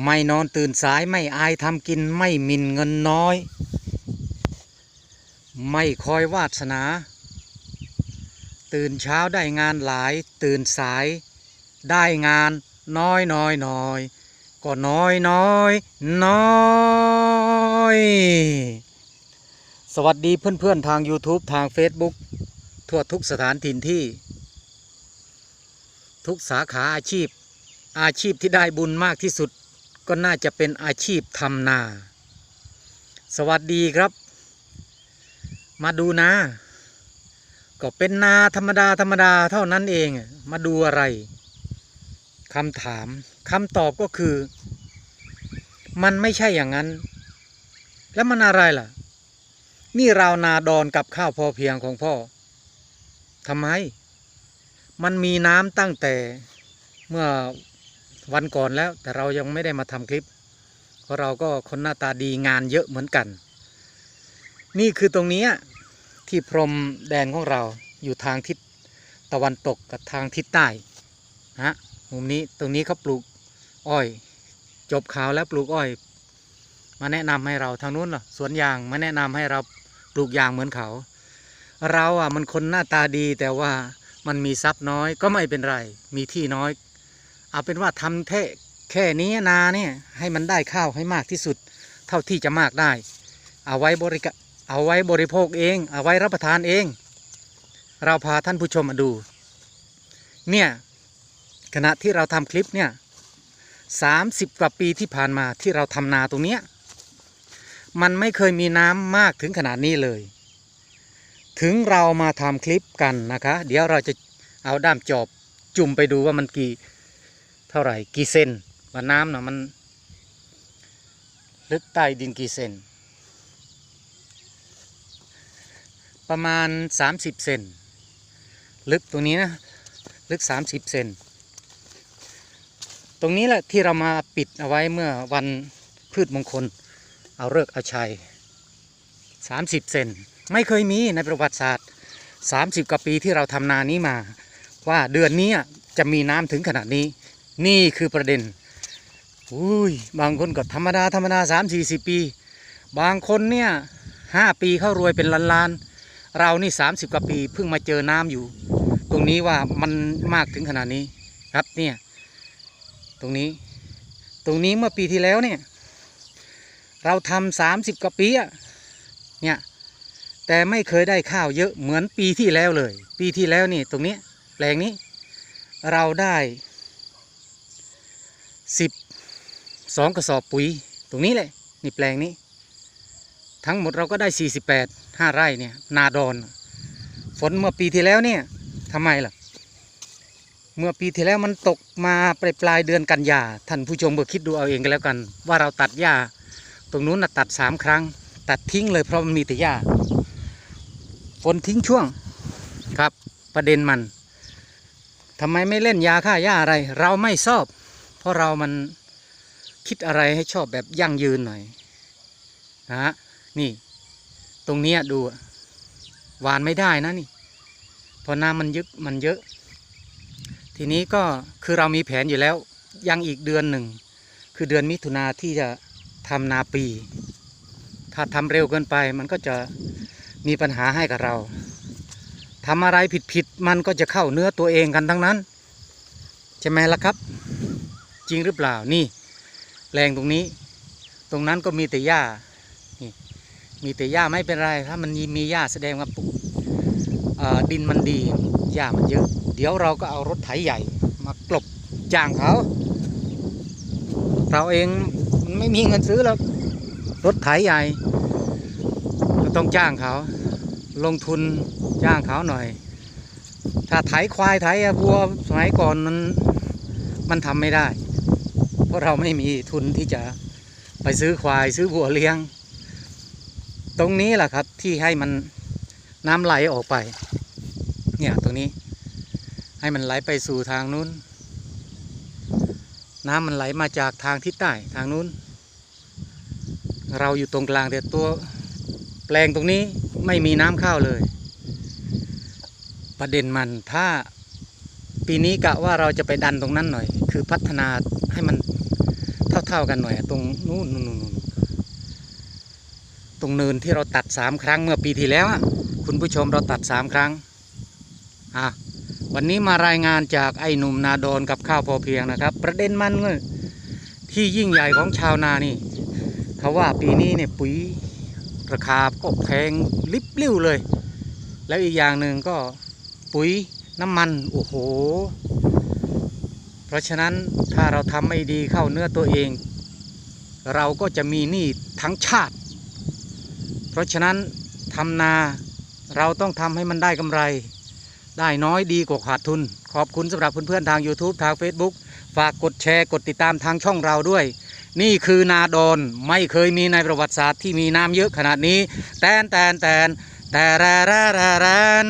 ไม่นอนตื่นสายไม่อายทำกินไม่มินเงินน้อย ไม่คอยวาสนา ตื่นเช้าได้งานหลาย ตื่นสายได้งานน้อยน้อยน้อยก็น้อยน้อยน้อย สวัสดีเพื่อนๆทาง YouTube ทาง Facebook ทั่วทุกสถานถิ่นที่ ทุกสาขาอาชีพ อาชีพที่ได้บุญมากที่สุด ก็น่าจะเป็นอาชีพทำนา สวัสดีครับ มาดูนา ก็เป็นนาธรรมดาธรรมดาเท่านั้นเอง มาดูอะไรคำถามคำตอบก็คือ มันไม่ใช่อย่างนั้น แล้วมันอะไรล่ะ นี่ราวนาดอนกับข้าวพอเพียงของพ่อทำไม มันมีน้ำตั้งแต่เมื่อ วันก่อนแล้ว แต่เรายังไม่ได้มาทำคลิป เพราะเราก็คนหน้าตาดีงานเยอะเหมือนกัน นี่คือตรงนี้ที่พรมแดนของเราอยู่ทางทิศตะวันตกกับทางทิศใต้นะฮะมุมนี้ตรงนี้เขาปลูกอ้อย จบขาวแล้วปลูกอ้อย มาแนะนำให้เราทางนู้นเหรอสวนยางมาแนะนำให้เราปลูกยางเหมือนเขา เราอะมันคนหน้าตาดีแต่ว่ามันมีทรัพย์น้อยก็ไม่เป็นไร มีที่น้อย เอาเป็นว่าทำแค่แค่นี้นาเนี่ยให้มันได้ข้าวให้มากที่สุด เท่าที่จะมากได้ เอาไว้บริกเอาไว้บริโภคเอง เอาไว้รับประทานเอง เราพาท่านผู้ชมมาดู เนี่ยขณะที่เราทำคลิปเนี่ยสามสิบกว่าปีที่ผ่านมาที่เราทำนาตรงเนี้ยมันไม่เคยมีน้ำมากถึงขนาดนี้เลย ถึงเรามาทำคลิปกันนะคะ เดี๋ยวเราจะเอาด้ามจอบจุ่มไปดูว่ามันกี่ เท่าไหร่กี่เซนว่าน้ำนะมัน ลึกใต้ดินกี่เซนประมาณ 30 เซนลึกตรงนี้นะ ลึก 30 เซนตรงนี้แหละที่เรามาปิดเอาไว้เมื่อวันพืชมงคล เอาเลิกเอาชัย 30 เซนไม่เคยมีในประวัติศาสตร์ 30กว่าปีที่เราทำนานี้มา ว่าเดือนนี้จะมีน้ำถึงขนาดนี้ นี่คือประเด็นอุ้ยบางคนก็ธรรมดาธรรมดาสามสี่สิบปี บางคนเนี่ยห้าปีเข้ารวยเป็นล้านล้านเรานี่สามสิบกว่าปีเพิ่งมาเจอน้ำอยู่ ตรงนี้ว่ามันมากถึงขนาดนี้ครับเนี่ยตรงนี้ ตรงนี้เมื่อปีที่แล้วเนี่ยเราทำสามสิบกว่าปีอะเนี่ยแต่ไม่เคยได้ข้าวเยอะเหมือนปีที่แล้วเลย ปีที่แล้วนี่ตรงนี้แปลงนี้เราได้ สิบสองกระสอบปุ๋ย ตรงนี้แหละ นี่แปลงนี้ ทั้งหมดเราก็ได้ 48 5 ไร่เนี่ย นาดอน ฝนเมื่อปีที่แล้วเนี่ยทำไมล่ะ เมื่อปีที่แล้วมันตกมาปลายปลายเดือนกันยา ท่านผู้ชมก็คิดดูเอาเองกันแล้วกัน ว่าเราตัดหญ้า ตรงนู้นนะตัดสามครั้ง ตัดทิ้งเลยเพราะมันมีแต่หญ้า ฝนทิ้งช่วงครับประเด็นมันทำไมไม่เล่นยาฆ่าหญ้าอะไร เราไม่ชอบ เพราะเรามันคิดอะไรให้ชอบแบบยั่งยืนหน่อยนะฮะนี่ ตรงนี้ดูหวานไม่ได้นะนี่เพราะน้ำมันยึกมันเยอะ ทีนี้ก็คือเรามีแผนอยู่แล้ว ยังอีกเดือนหนึ่ง คือเดือนมิถุนาที่จะทำนาปี ถ้าทำเร็วเกินไปมันก็จะมีปัญหาให้กับเราทำอะไรผิดๆมันก็จะเข้าเนื้อตัวเองกันทั้งนั้น ใช่ไหมล่ะครับ ริงหรือเปล่านี่แรงตรงนี้ ตรงนั้นก็มีแต่หญ้านี่มีแต่หญ้าไม่เป็นไร ถ้ามันมีหญ้าแสดงว่าดินมันดีหญ้ามันเยอะ เดี๋ยวเราก็เอารถไถใหญ่มากลบจ้างเขา เราเองมันไม่มีเงินซื้อแล้วรถไถใหญ่ก็ต้องจ้างเขา ลงทุนจ้างเขาหน่อย ถ้าไถควายไถวัวสมัยก่อนมันมันทำไม่ได้ เพราะเราไม่มีทุนที่จะไปซื้อควายซื้อวัวเลี้ยง ตรงนี้แหละครับที่ให้มันน้ำไหลออกไป เนี่ยตรงนี้ ให้มันไหลไปสู่ทางนู้น น้ำมันไหลมาจากทางทิศใต้ทางนู้น เราอยู่ตรงกลางแต่ตัวแปลงตรงนี้ไม่มีน้ำเข้าเลย ประเด็นมันถ้าปีนี้กะว่าเราจะไปดันตรงนั้นหน่อย คือพัฒนาให้มัน เท่าๆกันหน่อย ตรงนู้นนู้นนตรงเนินที่เราตัดสามครั้งเมื่อปีที่แล้วคุณผู้ชมเราตัดสามครั้งอะวันนี้มารายงานจากไอ้หนุ่มนาโดนกับข้าวพอเพียงนะครับ ประเด็นมันเที่ยิ่งใหญ่ของชาวนานี่เขาว่าปีนี้เนี่ยปุ๋ยราคาก็แพงลิบลิ่วเลย แล้วอีกอย่างหนึ่งก็ปุ๋ยน้ำมัน โอ้โห ราะฉะนั้นถ้าเราทำไม่ดีเข้าเนื้อตัวเอง เราก็จะมีหนี้ทั้งชาติ เพราะฉะนั้นทำนาเราต้องทำให้มันได้กำไร ได้น้อยดีกว่าขาดทุน ขอบคุณสำหรับเพื่อนๆทาง YouTube ทาง Facebook ฝากกดแชร์กดติดตามทางช่องเราด้วย นี่คือนาดอนไม่เคยมีในประวัติศาสตร์ที่มีน้ำเยอะขนาดนี้ แตนแตนแตนแต่แรแรแรแรน